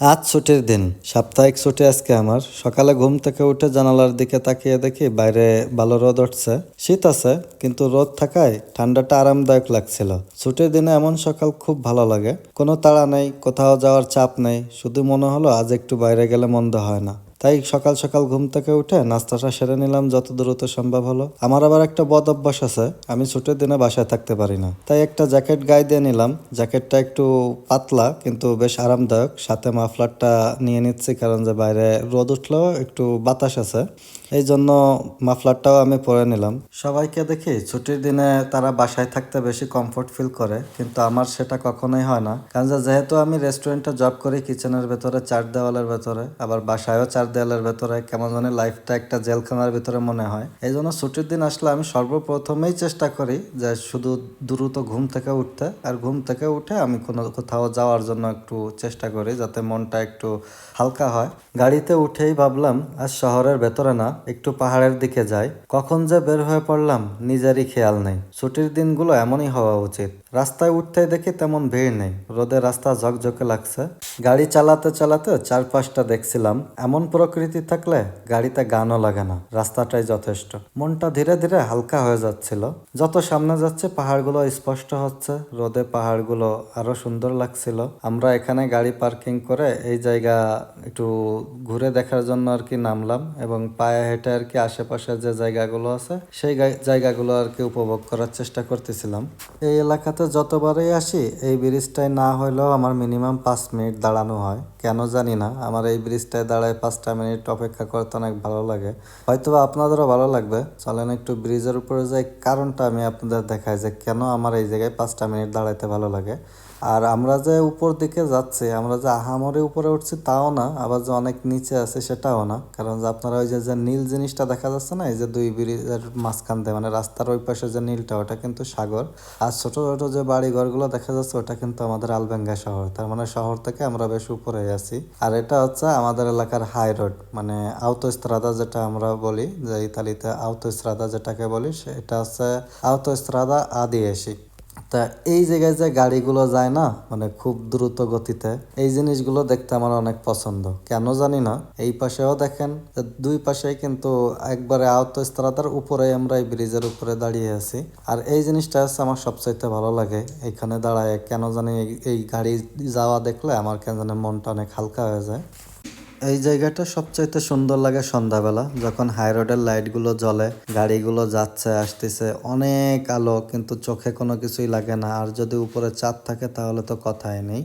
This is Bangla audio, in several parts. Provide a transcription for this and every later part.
আজ ছুটির দিন, সাপ্তাহিক ছুটি আজকে আমার। সকালে ঘুম থেকে উঠে জানালার দিকে তাকিয়ে দেখি বাইরে ভালো রোদ উঠছে। শীত আছে, কিন্তু রোদ থাকায় ঠান্ডাটা আরামদায়ক লাগছিল। ছুটির দিনে এমন সকাল খুব ভালো লাগে। কোনো তাড়া নেই, কোথাও যাওয়ার চাপ নেই। শুধু মনে হলো আজ একটু বাইরে গেলে মন্দ হয় না। তাই সকাল সকাল ঘুম থেকে উঠে নাস্তাটা সেরে নিলাম যত দ্রুত সম্ভব হলো। আমার আবার একটা বদ অভ্যাস আছে, আমি ছুটির দিনে বাসায় থাকতে পারি না। তাই একটা জ্যাকেট গায়ে দিয়ে নিলাম। জ্যাকেটটা একটু পাতলা, কিন্তু বেশ আরামদায়ক। সাথে মাফলারটা নিয়ে নিচ্ছি, কারণ যে বাইরে রোদ উঠলেও একটু বাতাস আছে। এই জন্য মাফলারটাও আমি পরে নিলাম। সবাইকে দেখি, ছুটির দিনে তারা বাসায় থাকতে বেশি কমফোর্ট ফিল করে, কিন্তু আমার সেটা কখনোই হয় না। কারণ যেহেতু আমি রেস্টুরেন্টে জব করি কিচেনের ভেতরে চার দেওয়ালের ভেতরে, আবার বাসায়ও চার দেওয়ালের ভেতরে, কেমন জানি লাইফটা একটা জেলখানার ভেতরে মনে হয়। এই জন্য ছুটির দিন আসলে আমি সর্বপ্রথমেই চেষ্টা করি যে শুধু দ্রুত ঘুম থেকে উঠতে, আর ঘুম থেকে উঠে আমি কোনো কোথাও যাওয়ার জন্য একটু চেষ্টা করি, যাতে মনটা একটু হালকা হয়। গাড়িতে উঠেই ভাবলাম, আজ শহরের ভেতরে না একটু পাহাড়ের দিকে যাই, কখন যে বের হয়ে পড়লাম নিজেরই খেয়াল নেই। ছুটির দিনগুলো এমনই হওয়া উচিত। রাস্তায় উঠতেই দেখি তেমন ভিড় নেই। রোদে রাস্তা ঝকঝকে লাগছে। গাড়ি চালাতে চালাতে চারপাশটা দেখছিলাম। এমন প্রকৃতি থাকলে গাড়িতে গানও লাগে না। রাস্তাটাই যথেষ্ট। মনটা ধীরে ধীরে হালকা হয়ে যাচ্ছিল। যত সামনে যাচ্ছে পাহাড়গুলো স্পষ্ট হচ্ছে। রোদে পাহাড়গুলো আরও সুন্দর লাগছিল। আমরা এখানে গাড়ি পার্কিং করে এই জায়গা একটু ঘুরে দেখার জন্য আর কি নামলাম এবং পায়ে হেঁটে আর কি আশেপাশে যে জায়গাগুলো আছে, সেই জায়গাগুলো আর কি উপভোগ করার চেষ্টা করতেছিলাম। এই এলাকাতে যতবারই আসি, এই ব্রিজটায় না হলেও আমার মিনিমাম পাঁচ মিনিট দাঁড়ানো হয়। কেন জানি না, আমার এই ব্রিজটায় দাঁড়ায় পাঁচটা মিনিট অপেক্ষা করতে অনেক ভালো লাগে। হয়তো আপনাদেরও ভালো লাগবে। চলেন একটু ব্রিজের উপরে যাই, কারণটা আমি আপনাদের দেখাই যে কেন আমার এই জায়গায় পাঁচটা মিনিট দাঁড়াইতে ভালো লাগে। আর আমরা যে উপর দিকে যাচ্ছি, আমরা যে আহামরে উপরে উঠছি তাও না, আবার যে অনেক নিচে আছে সেটাও না। কারণ যে আপনারা ওই যে যে নীল জিনিসটা দেখা যাচ্ছে না, এই যে দুই ব্রিজের মাঝখান দিয়ে মানে রাস্তার ওই পাশে যে নীলটা, ওটা কিন্তু সাগর। আর ছোট ছোট যে বাড়ি ঘরগুলো দেখা যাচ্ছে, ওটা কিন্তু আমাদের আলবেঙ্গা শহর। তার মানে শহর থেকে আমরা বেশ উপরে আছি। আর এটা হচ্ছে আমাদের এলাকার হাই রোড মানে আউতোস্ত্রাদা যেটা আমরা বলি, যে ইতালিতে আউতোস্ত্রাদা যেটাকে বলি সেটা হচ্ছে আউতোস্ত্রাদা আদিয়েসি তা এই জায়গায় যে গাড়িগুলো যায় না মানে খুব দ্রুত গতিতে, এই জিনিসগুলো দেখতে আমার অনেক পছন্দ। কেন জানি না, এই পাশেও দেখেন দুই পাশে কিন্তু একবারে আহত স্ত্রাতার উপরে আমরা এই ব্রিজের উপরে দাঁড়িয়ে আছি। আর এই জিনিসটা হচ্ছে আমার সবচাইতে ভালো লাগে, এখানে দাঁড়ায় কেন জানি এই- গাড়ি যাওয়া দেখলে আমার কেন জানি মনটা অনেক হালকা হয়ে যায়। এই জায়গাটা সবচাইতে সুন্দর লাগে সন্ধ্যাবেলা, যখন হাই রোডের লাইটগুলো জ্বলে, গাড়িগুলো যাচ্ছে, আসতেছে, অনেক আলো, কিন্তু চোখে কোনো কিছুই লাগে না। আর যদি উপরে চাঁদ থাকে, তাহলে তো কথাই নেই।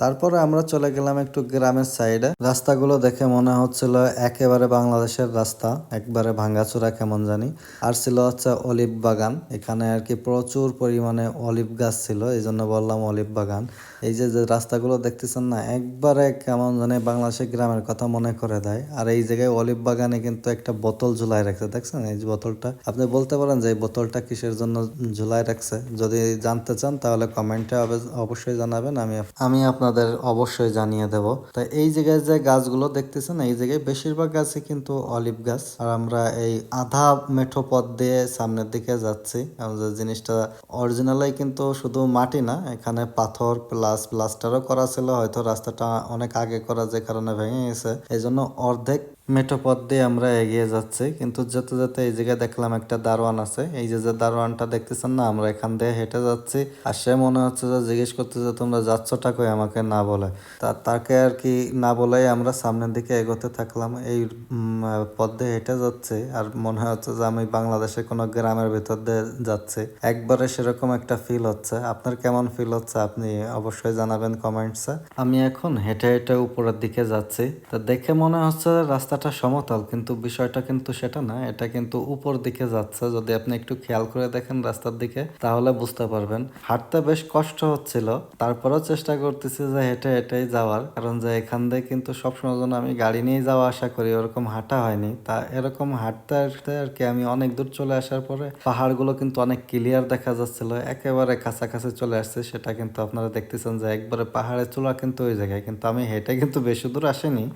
তারপরে আমরা চলে গেলাম একটু গ্রামের সাইডে রাস্তাগুলো দেখে মনে হচ্ছিল একেবারে বাংলাদেশের রাস্তা, একবারে ভাঙ্গাচুরা কেমন জানি। আর ছিল হচ্ছে অলিভ বাগান, এখানে আর কি প্রচুর পরিমাণে অলিভ গাছ ছিল, এই জন্য বললাম অলিভ বাগান। এই যে রাস্তাগুলো দেখতেছেন না, একবারে কেমন জানি বাংলাদেশের গ্রামের কথা মনে করে দেয়। আর এই জায়গায় অলিভ বাগানে কিন্তু একটা বোতল ঝুলাই রাখছে, দেখছেন? এই বোতলটা। আপনি বলতে পারেন যে এই বোতলটা কিসের জন্য ঝুলাই রাখছে? যদি জানতে চান তাহলে কমেন্টে অবশ্যই জানাবেন, আমি আমি আপনাদের অবশ্যই জানিয়ে দেব। তো এই জায়গায় যে গাছগুলো দেখতেছেন, এই জায়গায় বেশিরভাগ গাছই কিন্তু অলিভ গাছ। আর আমরা এই আধা মেঠো পথ দিয়ে সামনের দিকে যাচ্ছি। যে জিনিসটা অরিজিনালাই কিন্তু শুধু মাটি না, এখানে পাথর প্লাস প্লাস্টারও করা ছিল। হয়তো রাস্তাটা অনেক আগে করা যে কারণে ভেঙে গেছে এই জন্য অর্ধেক মেঠো পথ দিয়ে আমরা এগিয়ে যাচ্ছি, কিন্তু যেতে যেতে এই জায়গায় দেখলাম একটা দারোয়ান আছে। এই যে যে দারোয়ানটা দেখতেছেন না, আমরা এখান দিয়ে হেঁটে যাচ্ছি। আর সে মনে হচ্ছে যে, জিজ্ঞেস করতেছে তোমরা যাচ্ছটা কই আমাকে না বলে? তা, তাকে আর কি না বলেই আমরা সামনের দিকে এগোতে থাকলাম, এই পথ দিয়ে হেঁটে যাচ্ছে। আর মনে হচ্ছে যে, আমি বাংলাদেশের কোনো গ্রামের ভিতর দিয়ে যাচ্ছি। একবারে সেরকম একটা ফিল হচ্ছে। আপনার কেমন ফিল হচ্ছে? আপনি অবশ্যই জানাবেন কমেন্টসে আমি এখন হেঁটে হেঁটে উপরের দিকে যাচ্ছি। তা দেখে মনে হচ্ছে রাস্তাটা সমতল, কিন্তু বিষয়টা কিন্তু সেটা না, এটা কিন্তু উপর দিকে যাচ্ছে। যদি আপনি একটু খেয়াল করে দেখেন রাস্তার দিকে, তাহলে বুঝতে পারবেন। হাঁটতে বেশ কষ্ট হচ্ছিল, তারপরেও চেষ্টা করতেছি যে হেঁটে হেঁটেই যাওয়ার, কারণ যে এখান দিয়ে কিন্তু সবসময় জন্য আমি গাড়ি নিয়ে যাওয়া আশা করি, ওরকম হাঁটা হয়নি। তা এরকম হাঁটতে হাঁটতে আর কি আমি অনেক দূর চলে আসার পরে, পাহাড়গুলো কিন্তু অনেক ক্লিয়ার দেখা যাচ্ছিল, একেবারে কাছাকাছি চলে আসছে, সেটা কিন্তু আপনারা দেখতেছেন যে একবারে পাহাড়ে চূড়া কিন্তু ওই জায়গায়। কিন্তু আমি হেঁটে কিন্তু বেশি দূর আসেনি।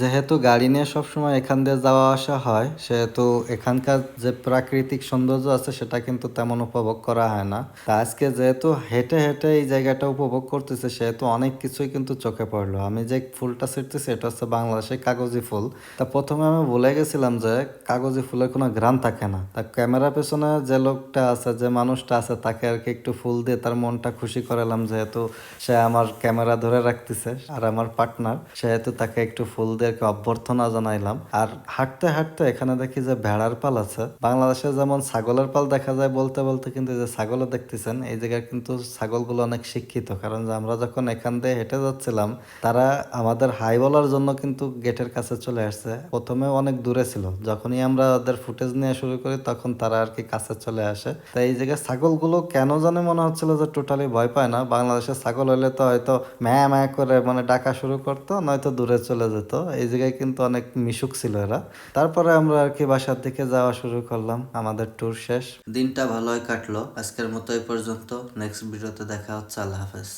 যেহেতু গাড়ি নিয়ে সবসময় এখান দিয়ে যাওয়া আসা হয়। সেহেতু এখানকার যে প্রাকৃতিক সৌন্দর্য আছে, সেটা কিন্তু তেমন উপভোগ করা হয় না। আজকে যেহেতু হেঁটে হেঁটে এই জায়গাটা উপভোগ করতেছে, সেহেতু অনেক কিছুই কিন্তু চোখে পড়ল। আমি যে ফুলটা ছিটতেছি এটা হচ্ছে বাংলাদেশের কাগজি ফুল। তা প্রথমে আমি ভুলে গেছিলাম যে কাগজি ফুলের কোনো ঘ্রাণ থাকে না। তা ক্যামেরা পেছনে যে লোকটা আছে, যে মানুষটা আছে, তাকে আর কি একটু ফুল দিয়ে তার মনটা খুশি করালাম যেহেতু সে আমার ক্যামেরা ধরে রাখতেছে আর আমার পার্টনার। সেহেতু তাকে একটু ফুল দিয়ে আর কি জানাইলাম আর হাঁটতে হাঁটতে এখানে দেখি যে ভেড়ার পাল আছে। বাংলাদেশে যেমন ছাগলের পাল দেখা যায় বলতে বলতে কিন্তু যে ছাগলও দেখতেছেন, এই জায়গায় কিন্তু ছাগলগুলো অনেক শিক্ষিত। কারণ যে আমরা যখন এখান দিয়ে হেঁটে যাচ্ছিলাম, তারা আমাদের হাই বলার জন্য কিন্তু গেটের কাছে চলে আসছে। প্রথমে অনেক দূরে ছিল। যখনই আমরা ওদের ফুটেজ নিয়ে শুরু করি, তখন তারা আর কি কাছে চলে আসে। তাই এই জায়গায় ছাগলগুলো কেন জানে মনে হচ্ছিল যে টোটালি ভয় পায় না। বাংলাদেশের ছাগল হলে তো হয়তো ম্যা ম্যা করে মানে ডাকা শুরু করতো, নয়তো দূরে চলে যেত। এই জায়গায় কিন্তু অনেক মিশুক ছিল এরা। তারপরে আমরা আর কি বাসার দিকে যাওয়া শুরু করলাম। আমাদের ট্যুর শেষ। দিনটা ভালোই কাটলো। আজকের মতো এই পর্যন্ত। নেক্সট ভিডিওতে দেখা হচ্ছে। আল্লাহ হাফেজ।